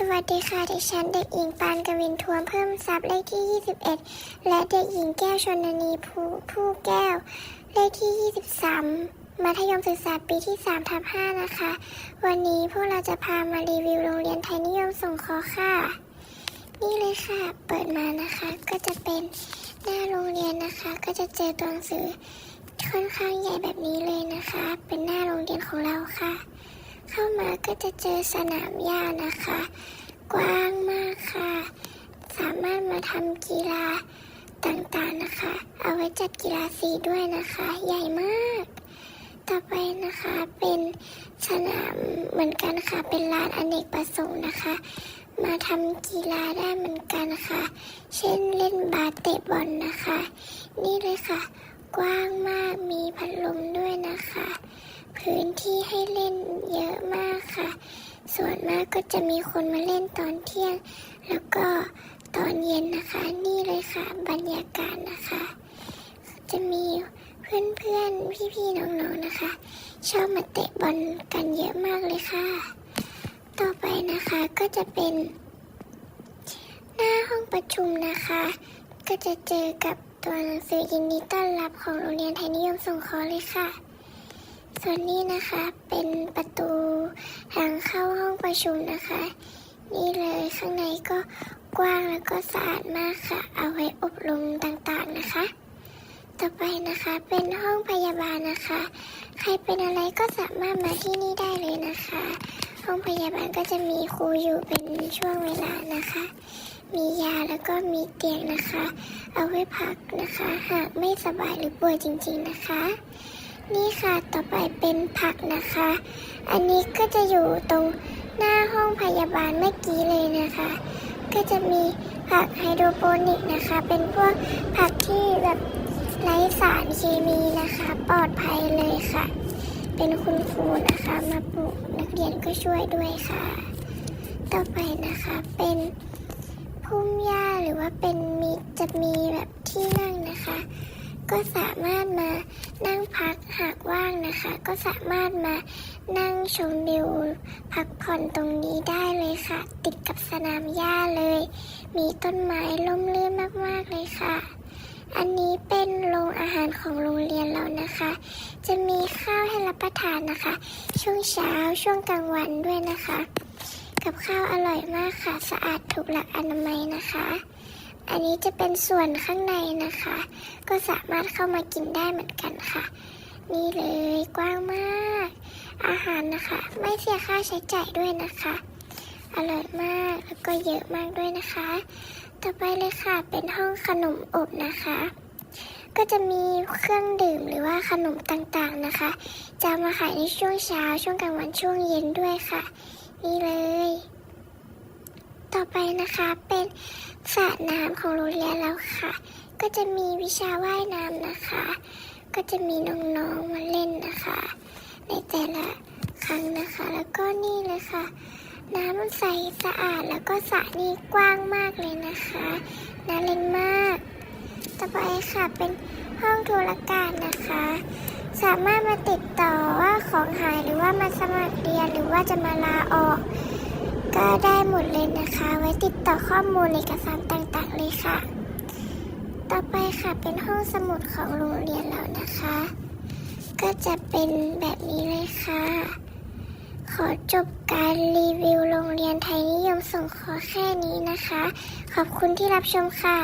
สวัสดีค่ะ ดิฉันเด็กหญิงปานกวินทวมเพิ่มทรัพย์เลขที่ 21 และเด็กหญิงแก้วชนนีผู้ผู้แก้ว เลขที่ 23 มัธยมศึกษาปีที่3ทับ5นะคะ วันนี้พวกเราจะพามารีวิวโรงเรียนไทยนิยมส่งเคอค่ะ นี่เลยค่ะ เปิดมานะคะ ก็จะเป็นหน้าโรงเรียนนะคะ ก็จะเจอตัวหนังสือค่อนข้างใหญ่แบบนี้เลยนะคะ เป็นหน้าโรงเรียนของเราค่ะ เข้ามาก็จะเจอสนามหญ้านะคะ กว้างมากค่ะ สามารถมาทำกีฬาต่างๆนะคะ เอาไว้จัดกีฬาสีด้วยนะคะ ใหญ่มาก ต่อไปนะคะเป็นสนามเหมือนกันค่ะ เป็นลานอเนกประสงค์นะคะ มาทำกีฬาได้เหมือนกันค่ะ เช่นเล่นบาสเตะบอลนะคะ นี่เลยค่ะ กว้างมากมีพัดลมด้วยนะคะ พื้นที่ให้เล่นเยอะมากค่ะ ส่วนมากก็จะมีคนมาเล่นตอนเที่ยง แล้วก็ตอนเย็นนะคะ นี่เลยค่ะ บรรยากาศนะคะ จะมีเพื่อนๆ พี่ๆ น้องๆนะคะ ชอบมาเตะบอลกันเยอะมากเลยค่ะ ต่อไปนะคะก็จะเป็นหน้าห้องประชุมนะคะ ก็จะเจอกับตัวหนังสือยินดีต้อนรับของโรงเรียนไทยนิยมสงเคราะห์เลยค่ะ ส่วนนี้นะคะเป็นประตูทางเข้าห้องประชุมนะคะ นี่เลยข้างในก็กว้างแล้วก็สะอาดมากค่ะ เอาไว้อบรมต่างๆนะคะ ต่อไปนะคะเป็นห้องพยาบาลนะคะ ใครเป็นอะไรก็สามารถมาที่นี่ได้เลยนะคะ ห้องพยาบาลก็จะมีครูอยู่เป็นช่วงเวลานะคะ มียาแล้วก็มีเตียงนะคะ เอาไว้พักนะคะ หากไม่สบายหรือป่วยจริง ๆนะคะ นี่ค่ะ ต่อไปเป็นผักนะคะ อันนี้ก็จะอยู่ตรงหน้าห้องพยาบาลเมื่อกี้เลยนะคะ ก็จะมีผักไฮโดรโปนิกนะคะ เป็นพวกผักที่แบบไร้สารเคมีนะคะ ปลอดภัยเลยค่ะ เป็นคุณครูนะคะ มาปลูกนักเรียนก็ช่วยด้วยค่ะ ต่อไปนะคะเป็นพุ่มหญ้าหรือว่าเป็นมีจะมีแบบที่นั่งนะคะ ก็สามารถมานั่งพักหากว่างนะคะ ก็สามารถมานั่งชมวิวพักผ่อนตรงนี้ได้เลยค่ะ ติดกับสนามหญ้าเลย มีต้นไม้ร่มรื่นมากๆเลยค่ะ อันนี้เป็นโรงอาหารของโรงเรียนเรานะคะ จะมีข้าวให้รับประทานนะคะ ช่วงเช้าช่วงกลางวันด้วยนะคะ กับข้าวอร่อยมากค่ะ สะอาดถูกหลักอนามัยนะคะ อันนี้จะเป็นส่วนข้างในนะคะ ก็สามารถเข้ามากินได้เหมือนกันค่ะ นี่เลยกว้างมาก อาหารนะคะ ไม่เสียค่าใช้จ่ายด้วยนะคะ อร่อยมากแล้วก็เยอะมากด้วยนะคะ ต่อไปเลยค่ะเป็นห้องขนมอบนะคะ ก็จะมีเครื่องดื่มหรือว่าขนมต่างๆนะคะ จะมาขายในช่วงเช้าช่วงกลางวันช่วงเย็นด้วยค่ะ นี่เลย ต่อไปนะคะเป็นสระน้ำของโรงเรียนเราค่ะ ก็จะมีวิชาว่ายน้ำนะคะ ก็จะมีน้องๆมาเล่นนะคะ ในแต่ละครั้งนะคะ แล้วก็นี่เลยค่ะ น้ำมันใสสะอาดแล้วก็สระนี่กว้างมากเลยนะคะน่าเล่นมาก ต่อไปค่ะเป็นห้องโทรการนะคะ สามารถมาติดต่อว่าของหายหรือว่ามาสมัครเรียนหรือว่าจะมาลาออก ก็ได้หมดเลยนะคะ ไว้ติดต่อข้อมูลเอกสารต่างๆ เลยค่ะ ต่อไปค่ะเป็นห้องสมุดของโรงเรียนเรานะคะ ก็จะเป็นแบบนี้เลยค่ะ ขอจบการรีวิวโรงเรียนไทยนิยมส่งขอแค่นี้นะคะ ขอบคุณที่รับชมค่ะ